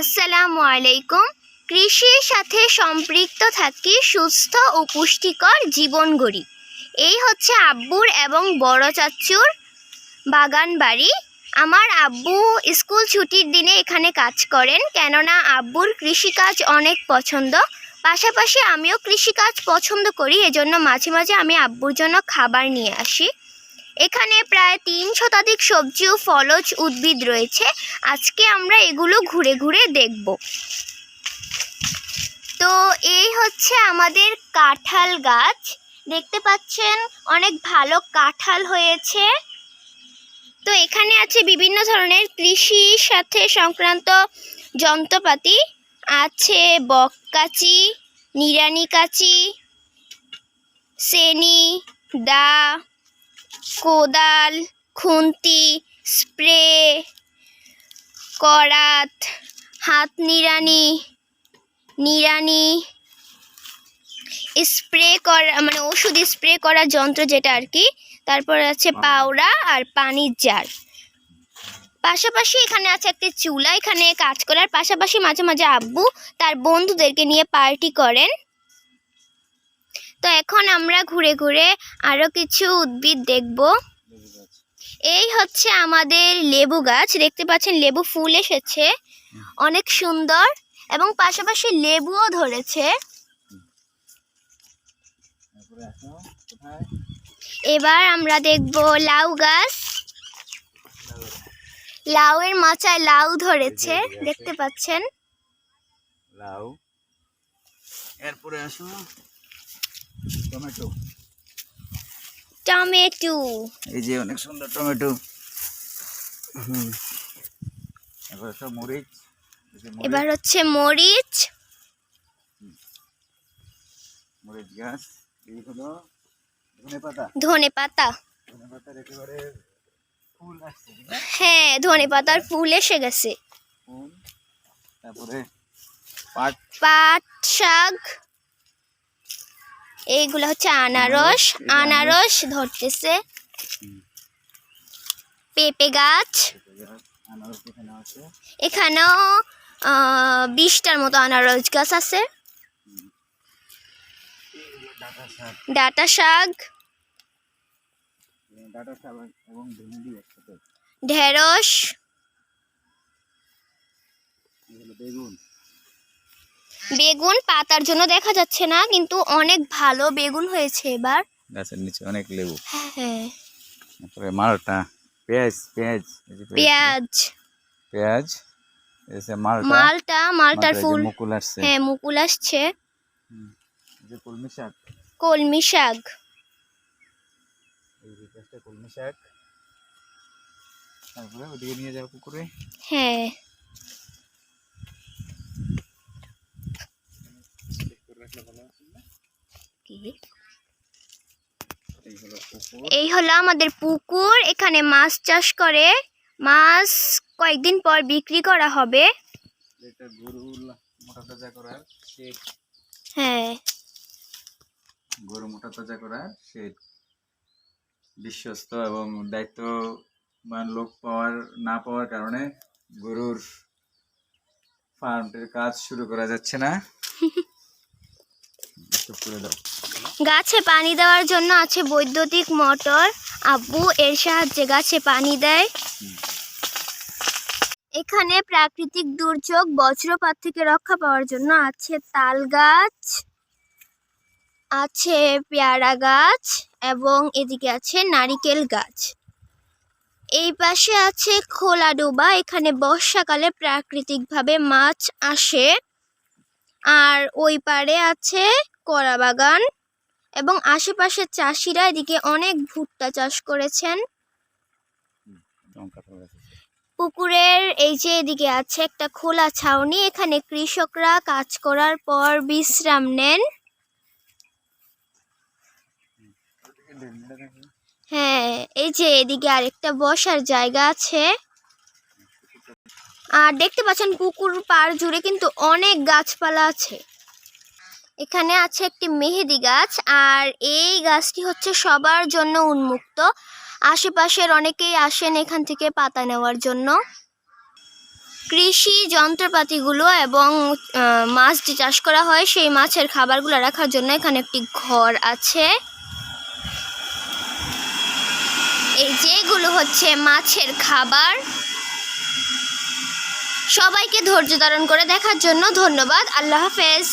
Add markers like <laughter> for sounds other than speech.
আসসালামু আলাইকুম। কৃষির সাথে সম্পৃক্ত থাকি, সুস্থ ও পুষ্টিকর জীবন গড়ি। এই হচ্ছে আব্বুর এবং বড় চাচ্চুর বাগান বাড়ি আমার আব্বু স্কুল ছুটির দিনে এখানে কাজ করেন, কেননা আব্বুর কৃষিকাজ অনেক পছন্দ। পাশাপাশি আমিও কৃষিকাজ পছন্দ করি, এজন্য মাঝে মাঝে আমি আব্বুর জন্য খাবার নিয়ে আসি। এখানে প্রায় তিন শতাধিক সবজি ও ফলজ উদ্ভিদ রয়েছে। আজকে আমরা এগুলো ঘুরে ঘুরে দেখব। তো এই হচ্ছে আমাদের কাঁঠাল গাছ। দেখতে পাচ্ছেন, অনেক ভালো কাঁঠাল হয়েছে। তো এখানে আছে বিভিন্ন ধরনের কৃষির সাথে সংক্রান্ত যন্ত্রপাতি। আছে বককাচি নিরানি কাচি, সেনি, দা কোদাল খুন্তি স্প্রে করাত হাত নিড়ানি নিড়ানি স্প্রে করা মানে ওষুধ স্প্রে করার যন্ত্র যেটা আর কি তারপর আছে পাউডা আর পানির জার। পাশাপাশি এখানে আছে একটি চুলা এখানে কাজ করার পাশাপাশি মাঝে মাঝে আব্বু তার বন্ধুদেরকে নিয়ে পার্টি করেন। আমরা ঘুরে ঘুরে আরও কিছু উদ্ভিদ দেখব। এই হচ্ছে আমাদের লেবু গাছ। দেখতে পাচ্ছেন লেবু ফুল এসেছে। অনেক সুন্দর এবং পাশাপাশি লেবুও ধরেছে। এবার আমরা দেখব লাউ গাছ। লাউয়ের মাচায় লাউ ধরেছে। দেখতে পাচ্ছেন। লাউ। এরপরে আসো। টমেটো টমেটো এই যে অনেক সুন্দর টমেটো হুম। এবার সব মরিচ এবার হচ্ছে মরিচ। মরিচ গাছ এই হলো ধনে পাতা। ধনে পাতা। ধনে পাতার একেবারে ফুল আসছে হ্যাঁ ধনে পাতার ফুল এসে গেছে। তারপরে পাট। পাট শাক। এইগুলো হচ্ছে আনারস। আনারস ধরতেছে। পেঁপে গাছ। এখানেও বিশটার মতো আনারস গাছ আছে। ডাটা শাক। ঢেঁড়স। বেগুন। বেগুন পাতার জন্য দেখা যাচ্ছে না কিন্তু অনেক ভালো বেগুন হয়েছে এবার। গাছের নিচে অনেক লেবু। হ্যাঁ তারপরে মালটা পেঁয়াজ পেঁয়াজ পেঁয়াজ। পেঁয়াজ। যে মালটা। মালটা মালটার ফুল। মুকুল আসছে। হ্যাঁ মুকুল আসছে। যে কলমি শাক। কলমি শাক। এই গাছটা কলমি শাক। তারপরে ওদিকে নিয়ে যাও পুকুরে। হ্যাঁ। এই হলো আমাদের পুকুর। এখানে মাছ চাষ করে। মাছ কয়েকদিন পর বিক্রি করা হবে। হ্যাঁ। গরু মোটা তাজা করার শেড। বিশ্বস্ত এবং দায়িত্ববান লোক পাওয়ার না পাওয়ার কারণে গরুর ফার্মটির কাজ শুরু করা যাচ্ছে না। <laughs> গাছে পানি দেওয়ার জন্য আছে বৈদ্যুতিক মোটর। আব্বু এর সাহায্যে গাছে পানি দেয়। এখানে প্রাকৃতিক দুর্যোগ, বজ্রপাত থেকে রক্ষা পাওয়ার জন্য আছে তাল গাছ, আছে পেয়ারা গাছ এবং এদিকে আছে নারিকেল গাছ। এই পাশে আছে খোলা ডোবা, এখানে বর্ষাকালে প্রাকৃতিকভাবে মাছ আসে। আর ওই পারে আছে কলা বাগান এবং আশেপাশের চাষিরা এদিকে অনেক ভুট্টা চাষ করেছেন। পুকুরের এই যে এদিকে আছে একটা খোলা ছাউনি, এখানে কৃষকরা কাজ করার পর বিশ্রাম নেন। হ্যাঁ এই যে এদিকে আরেকটা বসার জায়গা আছে। আর দেখতে পাচ্ছেন পুকুর পাড় জুড়ে কিন্তু অনেক গাছপালা আছে। এখানে আছে একটি মেহেদি গাছ, আর এই গাছটি হচ্ছে সবার জন্য উন্মুক্ত। আশেপাশের অনেকেই আসেন এখান থেকে পাতা নেওয়ার জন্য। কৃষি যন্ত্রপাতিগুলো এবং মাছ যে চাষ করা হয়, সেই মাছের খাবারগুলো রাখার জন্য এখানে একটি ঘর আছে। এই যেগুলো হচ্ছে মাছের খাবার। সবাইকে ধৈর্য ধারণ করে দেখার জন্য ধন্যবাদ। আল্লাহ হাফেজ।